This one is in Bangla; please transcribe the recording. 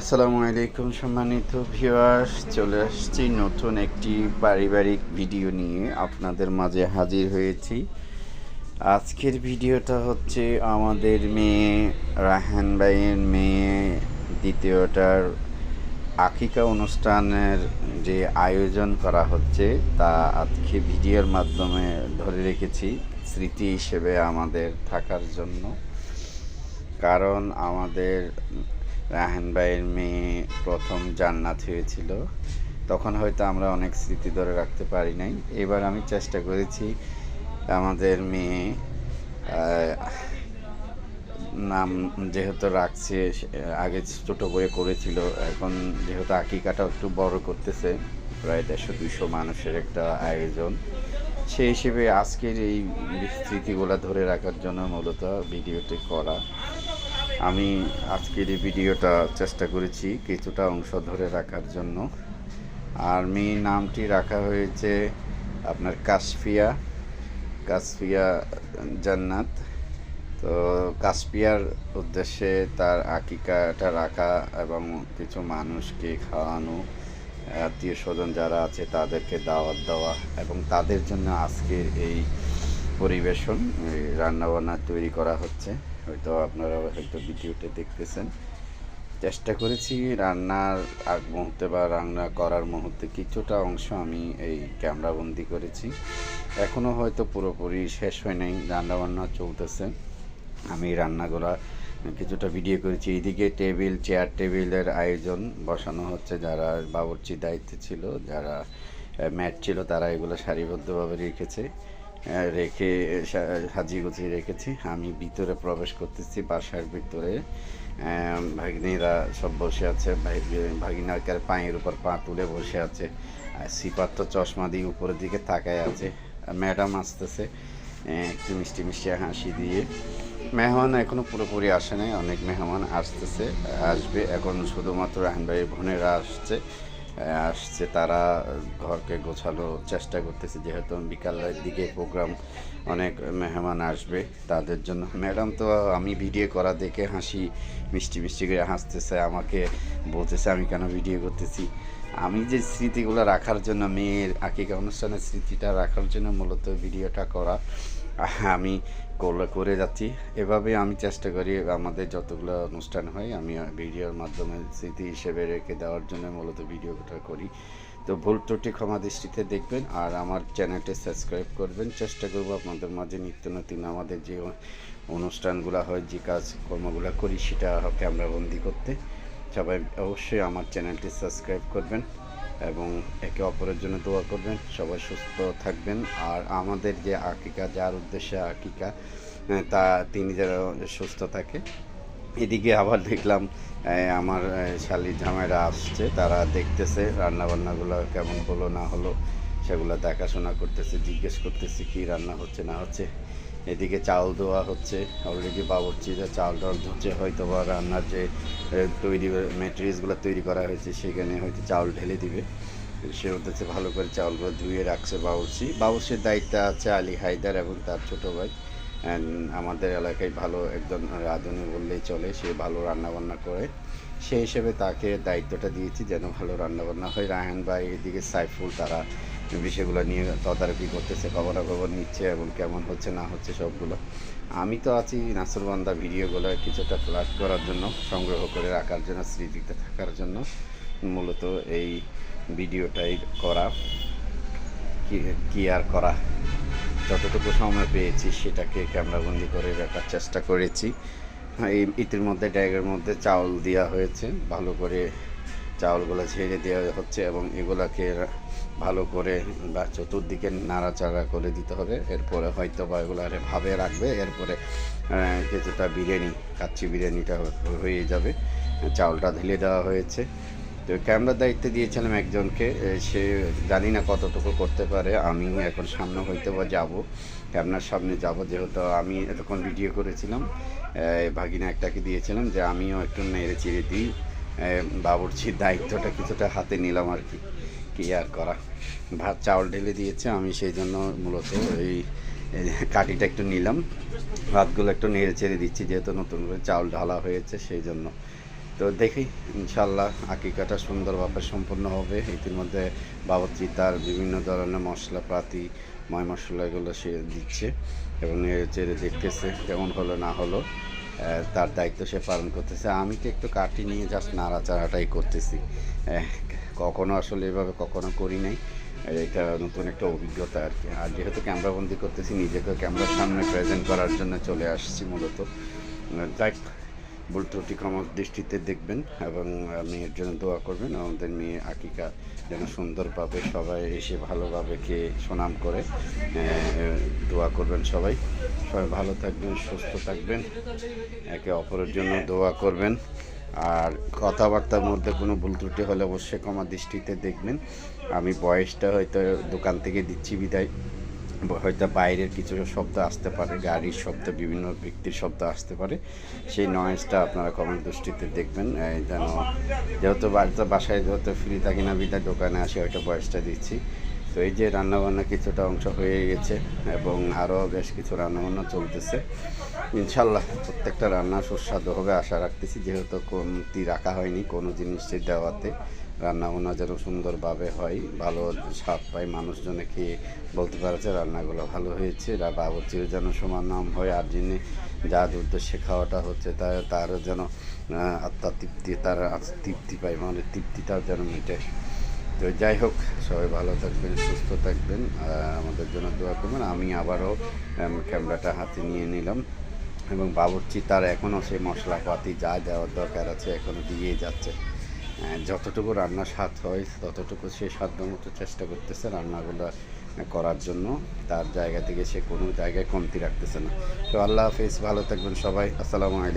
আসসালামু আলাইকুম, সম্মানিত ভিউয়ার্স। চলে আসছি নতুন একটি পারিবারিক ভিডিও নিয়ে। আপনাদের মাঝে হাজির হয়েছি। আজকের ভিডিওটা হচ্ছে আমাদের মেয়ে রাহান ভাইয়ের মেয়ে, দ্বিতীয়টার আকিকা অনুষ্ঠানের যে আয়োজন করা হচ্ছে, তা আজকে ভিডিওর মাধ্যমে ধরে রেখেছি, স্মৃতি হিসেবে আমাদের থাকার জন্য। কারণ আমাদের রাহান ভাইয়ের মেয়ে প্রথম জান্নাত হয়েছিল। তখন হয়তো আমরা অনেক স্মৃতি ধরে রাখতে পারি নাই। এবার আমি চেষ্টা করেছি আমাদের মেয়ে নাম যেহেতু রাখছে আগে ছোটো করে করেছিল, এখন যেহেতু আকিকাটা একটু বড় করতেছে, প্রায় দেড়শো দুইশো মানুষের একটা আয়োজন। সেই হিসেবে আজকের এই স্মৃতিগুলো ধরে রাখার জন্য মূলত ভিডিওটি করা। আমি আজকের এই ভিডিওটা চেষ্টা করেছি কিছুটা অংশ ধরে রাখার জন্য। আর মেয়ের নামটি রাখা হয়েছে আপনার কাশফিয়া কাশফিয়া জান্নাত। তো কাশপিয়ার উদ্দেশ্যে তার আকিকাটা রাখা এবং কিছু মানুষকে খাওয়ানো, আত্মীয় স্বজন যারা আছে তাদেরকে দাওয়াত দেওয়া এবং তাদের জন্য আজকের এই পরিবেশন রান্নাবান্না তৈরি করা হচ্ছে। হয়তো আপনারা হয়তো ভিডিওতে দেখতেছেন। চেষ্টা করেছি রান্নার আগ মুহূর্তে বা রান্না করার মুহূর্তে কিছুটা অংশ আমি এই ক্যামেরাবন্দি করেছি। এখনও হয়তো পুরোপুরি শেষ হয় নাই, রান্নাবান্না চলতেছে। আমি রান্নাগুলা কিছুটা ভিডিও করেছি। এইদিকে টেবিল চেয়ার টেবিলের আয়োজন বসানো হচ্ছে। যারা বাবুর্চি দায়িত্বে ছিল, যারা ম্যাট ছিল, তারা এগুলো সারিবদ্ধভাবে রেখেছে। রেখে সাজিয়ে গুছিয়ে রেখেছি। আমি ভিতরে প্রবেশ করতেছি, বাসার ভিতরে। ভাগ্নিরা সব বসে আছে। ভাগিনাকার পায়ের উপর পা তুলে বসে আছে। সিপার তো চশমা দিয়ে উপরের দিকে তাকায় আছে। ম্যাডাম আসতেছে একটু মিষ্টি মিষ্টি হাসি দিয়ে। মেহমান এখনও পুরোপুরি আসে নাই, অনেক মেহমান আসতেছে, আসবে। এখন শুধুমাত্র রাহান ভাইয়ের বোনেরা আসছে। আসছে, তারা ঘরকে গোছানোর চেষ্টা করতেছে। যেহেতু বিকালের দিকে প্রোগ্রাম অনেক মেহমান আসবে তাদের জন্য। ম্যাডাম তো আমি ভিডিও করা দেখে হাসি, মিষ্টি মিষ্টি করে হাসতেছে, আমাকে বলতেছে, আমি কেন ভিডিও করতেছি? আমি যে স্মৃতিগুলো রাখার জন্য, মেয়ের আকিকা অনুষ্ঠানের স্মৃতিটা রাখার জন্য মূলত ভিডিওটা করা। আমি করে যাচ্ছি। এভাবে আমি চেষ্টা করি আমাদের যতগুলো অনুষ্ঠান হয়, আমি ভিডিওর মাধ্যমে স্মৃতি হিসেবে রেখে দেওয়ার জন্য মূলত ভিডিওটা করি। তো ভুল ত্রুটি ক্ষমা দৃষ্টিতে দেখবেন আর আমার চ্যানেলটি সাবস্ক্রাইব করবেন। চেষ্টা করব আপনাদের মাঝে নিত্য নতুন আমাদের যে অনুষ্ঠানগুলো হয়, যে কাজ কর্মগুলো করি, সেটা ক্যামেরাবন্দি করতে। সবাই অবশ্যই আমার চ্যানেলটি সাবস্ক্রাইব করবেন। এবং একে অপরের জন্য দোয়া করবেন, সবাই সুস্থ থাকবেন। আর আমাদের যে আকিকা, যার উদ্দেশ্যে আকিকা তা তিনি যেন সুস্থ থাকে। এদিকে আবার দেখলাম আমার শালি জামাইরা আসছে, তারা দেখতেছে রান্নাবান্নাগুলো কেমন হলো না হলো, সেগুলো দেখাশোনা করতেছে, জিজ্ঞেস করতেছে কি রান্না হচ্ছে না হচ্ছে। এদিকে চাল দেওয়া হচ্ছে। অলরেডি বাবুর্চি যে চাল টাল ধুচ্ছে হয়তো বা রান্নার যে তৈরি মেটেরিয়ালসগুলো তৈরি করা হয়েছে, সেখানে হয়তো চাউল ঢেলে দিবে। সে হচ্ছে ভালো করে চাউলগুলো ধুয়ে রাখছে বাবুর্চি। বাবুর্চির দায়িত্বে আছে আলী হায়দার এবং তার ছোট ভাই। আমাদের এলাকায় ভালো একজন রাঁধুনি বললেই চলে, সে ভালো রান্নাবান্না করে। সেই হিসেবে তাকে দায়িত্বটা দিয়েছি, যেন ভালো রান্নাবান্না হয়। রায়হান ভাই এদিকে সাইফুল, তারা বিষয়গুলো নিয়ে তদারকি করতেছে, খবরাখবর নিচ্ছে এবং কেমন হচ্ছে, না হচ্ছে সবগুলো। আমি তো আছি নাসরবান্দা ভিডিওগুলো কিছুটা ফ্লাশ করার জন্য, সংগ্রহ করে রাখার জন্য, স্মৃতিতে থাকার জন্য। মূলত এই ভিডিওটাই করা। কি আর করা? যতটুকু সময় পেয়েছি সেটাকে ক্যামেরাবন্দি করে রাখার চেষ্টা করেছি। এই ইতিমধ্যে ড্যাগের মধ্যে চাউল দেওয়া হয়েছে, ভালো করে চাউলগুলো ঝেড়ে দেওয়া হচ্ছে এবং এগুলাকে ভালো করে বা চতুর্দিকে নাড়াচাড়া করে দিতে হবে। এরপরে হয়তো বা এগুলো আরে ভাবে রাখবে। এরপরে কিছুটা বিরিয়ানি, কাচ্চি বিরিয়ানিটা হয়ে যাবে। চাউলটা ঢেলে দেওয়া হয়েছে। তো ক্যামেরার দায়িত্ব দিয়েছিলাম একজনকে। সে জানি না কতটুকু করতে পারে। আমি এখন সামনে হইতে বা যাব। ক্যামেরার সামনে যাব যেহেতু আমি এতক্ষণ ভিডিও করেছিলাম। ভাগিনা একটাকে দিয়েছিলাম যে আমিও একটু নেড়ে চিড়ে দিই বাবুর্চির দায়িত্বটা কিছুটা হাতে নিলাম আর কি। কি আর করা? ভাত, চাউল ঢেলে দিয়েছে, আমি সেই জন্য মূলত এই কাঠিটা একটু নিলাম। ভাতগুলো একটু নেড়ে চেড়ে দিচ্ছি, যেহেতু নতুন করে চাউল ঢালা হয়েছে, সেই জন্য। তো দেখি ইনশাল্লাহ আকিকাটা সুন্দরভাবে সম্পন্ন হবে। ইতিমধ্যে বাবুর্চি তার বিভিন্ন ধরনের মশলাপাতি ময় মশলা এগুলো সে দিচ্ছে এবং নেড়ে চেড়ে দেখতেছে, কেমন হলো না হলো। তার দায়িত্ব সে পালন করতেছে। আমি তো একটু কাটি নিয়ে জাস্ট নাড়াচাড়াটাই করতেছি। কখনো আসলে এভাবে কখনো করি নাই। এটা নতুন একটা অভিজ্ঞতা আর কি। আর যেহেতু ক্যামেরাবন্দি করতেছি, নিজেকে ক্যামেরার সামনে প্রেজেন্ট করার জন্য চলে আসছি মূলত। যাই ভুল ত্রুটি ক্ষমা দৃষ্টিতে দেখবেন এবং মেয়ের জন্য দোয়া করবেন। আমাদের মেয়ে আকিকা যেন সুন্দরভাবে সবাই এসে ভালোভাবে খেয়ে সুনাম করে দোয়া করবেন সবাই। সবাই ভালো থাকবেন, সুস্থ থাকবেন, একে অপরের জন্য দোয়া করবেন। আর কথাবার্তার মধ্যে কোনো ভুল ত্রুটি হলে অবশ্যই ক্ষমা দৃষ্টিতে দেখবেন। আমি বয়সটা হয়তো দোকান থেকে দিচ্ছি বিদায়। হয়তো বাইরের কিছু শব্দ আসতে পারে, গাড়ির শব্দ, বিভিন্ন ব্যক্তির শব্দ আসতে পারে, সেই নয়েজটা আপনারা কমেন্ট দৃষ্টিতে দেখবেন যেন যেহেতু বাড়িতে বাসায় যেহেতু ফ্রি থাকি না, বিদায় দোকানে আসি, হয়তো বয়সটা দিচ্ছি। তো এই যে রান্নাবান্না কিছুটা অংশ হয়ে গেছে এবং আরও বেশ কিছু রান্নাবান্না চলতেছে। ইনশাল্লাহ প্রত্যেকটা রান্না সুস্বাদু হবে, আশা রাখতেছি, যেহেতু কমতি রাখা হয়নি কোনো জিনিসের দেওয়াতে। রান্নাবান্না যেন সুন্দরভাবে হয়, ভালো স্বাদ পায়, মানুষজনে খেয়ে বলতে পারে যে রান্নাগুলো ভালো হয়েছে বাবুচিও যেন সমান নাম হয়, আর যিনি যার উদ্দেশ্যে খাওয়াটা হচ্ছে তার তারও যেন আত্মা তৃপ্তি, তার তৃপ্তি পায় মানে তৃপ্তিটাও যেন মিটে। তো যাই হোক, সবাই ভালো থাকবেন, সুস্থ থাকবেন আমাদের জন্য দোয়া করবেন। আমি আবারও ক্যামেরাটা হাতে নিয়ে নিলাম এবং বাবুর্চি তার এখনও সেই মশলাপাতি যা দেওয়ার দরকার আছে এখনও দিয়ে যাচ্ছে। যতটুকু রান্না স্বাদ হয়, ততটুকু সে সাধ্য মতো চেষ্টা করতেছে রান্নাগুলো করার জন্য। তার জায়গা থেকে সে কোনো জায়গায় কমতি রাখতেছে না। তো আল্লাহ হাফিজ, ভালো থাকবেন সবাই। আসসালামু আলাইকুম।